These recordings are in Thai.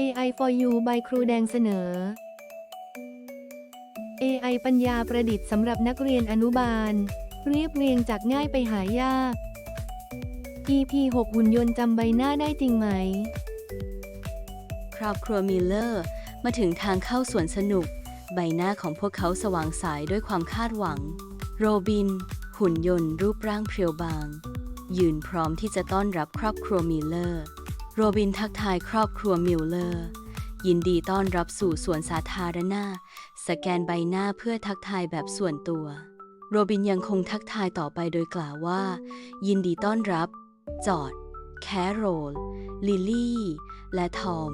AI for You by ครูแดงเสนอ AI ปัญญาประดิษฐ์สำหรับนักเรียนอนุบาล เรียบเรียงจากง่ายไปหายาก EP 6 หุ่นยนต์จำใบหน้าได้จริงไหม ครอบครัวมิลเลอร์ มาถึงทางเข้าสวนสนุก ใบหน้าของพวกเขาสว่างใสายด้วยความคาดหวัง โรบิน หุ่นยนต์รูปร่างเพรียวบาง ยืนพร้อมที่จะต้อนรับครอบครัวมิลเลอร์ โรบินทักทายครอบครัวมิลเลอร์ ยินดีต้อนรับสู่สวนสาธารณะสแกนใบหน้าเพื่อทักทายแบบส่วนตัว โรบินยังคงทักทายต่อไปโดยกล่าวว่า ยินดีต้อนรับ จอร์ดแคโรล ลิลลี่ และทอม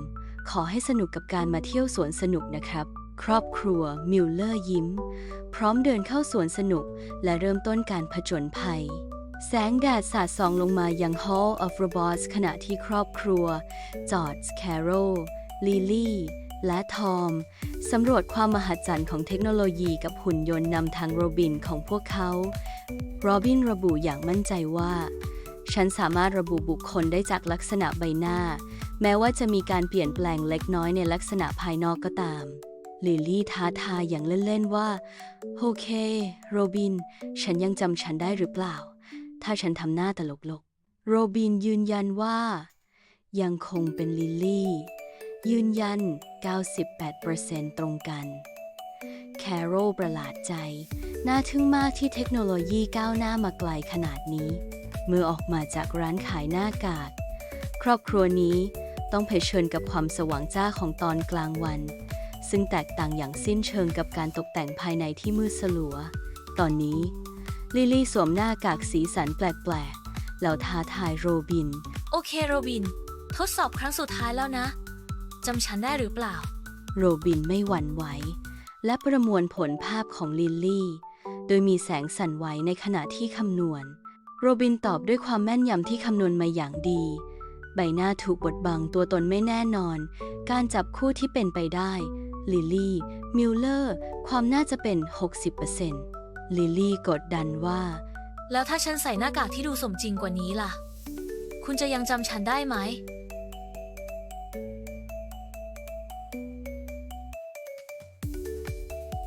ขอให้สนุกกับการมาเที่ยวสวนสนุกนะครับ ครอบครัวมิลเลอร์ยิ้ม พร้อมเดินเข้าสวนสนุกและเริ่มต้นการผจญภัย แสงแดดสาดส่องลงมายัง Hall of Robots ขณะที่ครอบครัว จอร์จ แคโรลลิลี่ และทอม สำรวจความมหัศจรรย์ของเทคโนโลยีกับหุ่นยนต์นำทางโรบินของพวกเขาโรบินระบุอย่างมั่นใจว่า ฉันสามารถระบุบุคคลได้จากลักษณะใบหน้า แม้ว่าจะมีการเปลี่ยนแปลงเล็กน้อยในลักษณะภายนอกก็ตามลิลลี่ท้าทายอย่างเล่น ๆ ว่า โอเค โรบิน ฉันยังจำฉันได้หรือเปล่า ถ้าฉันทำหน้าตลกๆโรบินยืนยันว่า ยังคงเป็นลิลลี่ ยืนยัน 98%ตรงกัน แคโรลประหลาดใจ น่าทึ่งมากที่เทคโนโลยีก้าวหน้ามาไกลขนาดนี้ เมื่อออกมาจากร้านขายหน้ากาก ครอบครัวนี้ต้องเผชิญกับความสว่างจ้าของตอนกลางวัน ซึ่งแตกต่างอย่างสิ้นเชิงกับการตกแต่งภายในที่มืดสลัว ตอนนี้ ลลี่สวมหน้ากากสีสันแปลกๆ แล้วท้าทายโรบิน โอเคโรบิน ทดสอบครั้งสุดท้ายแล้วนะจำฉันได้หรือเปล่า โรบินไม่หวั่นไหว และประมวลผลภาพของลิลลี่ โดยมีแสงสั่นไหวในขณะที่คำนวณ โรบินตอบด้วยความแม่นยำที่คำนวณมาอย่างดี ใบหน้าถูกบดบังตัวตนไม่แน่นอน การจับคู่ที่เป็นไปได้ ลิลลี่ มิลเลอร์ ความน่าจะเป็น 60% ลิลลี่กดดันว่า แล้วถ้าฉันใส่หน้ากากที่ดูสมจริงกว่านี้ล่ะ คุณจะยังจำฉันได้ไหม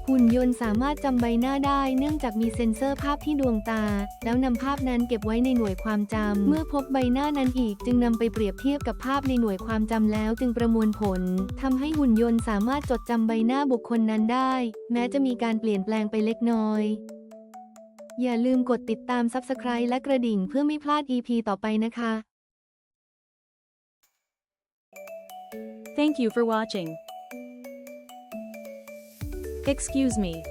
หุ่นยนต์สามารถจำใบหน้าได้เนื่องจากมีเซ็นเซอร์ภาพที่ดวงตา แล้วนำภาพนั้นเก็บไว้ในหน่วยความจำ เมื่อพบใบหน้านั้นอีก จึงนำไปเปรียบเทียบกับภาพในหน่วยความจำแล้วจึงประมวลผลทำให้หุ่นยนต์สามารถจดจำใบหน้าบุคคลนั้นได้ แม้จะมีการเปลี่ยนแปลงไปเล็กน้อย อย่าลืมกดติดตาม Subscribe และกระดิ่งเพื่อไม่พลาด EP ต่อไปนะคะ Thank you for watching. Excuse me,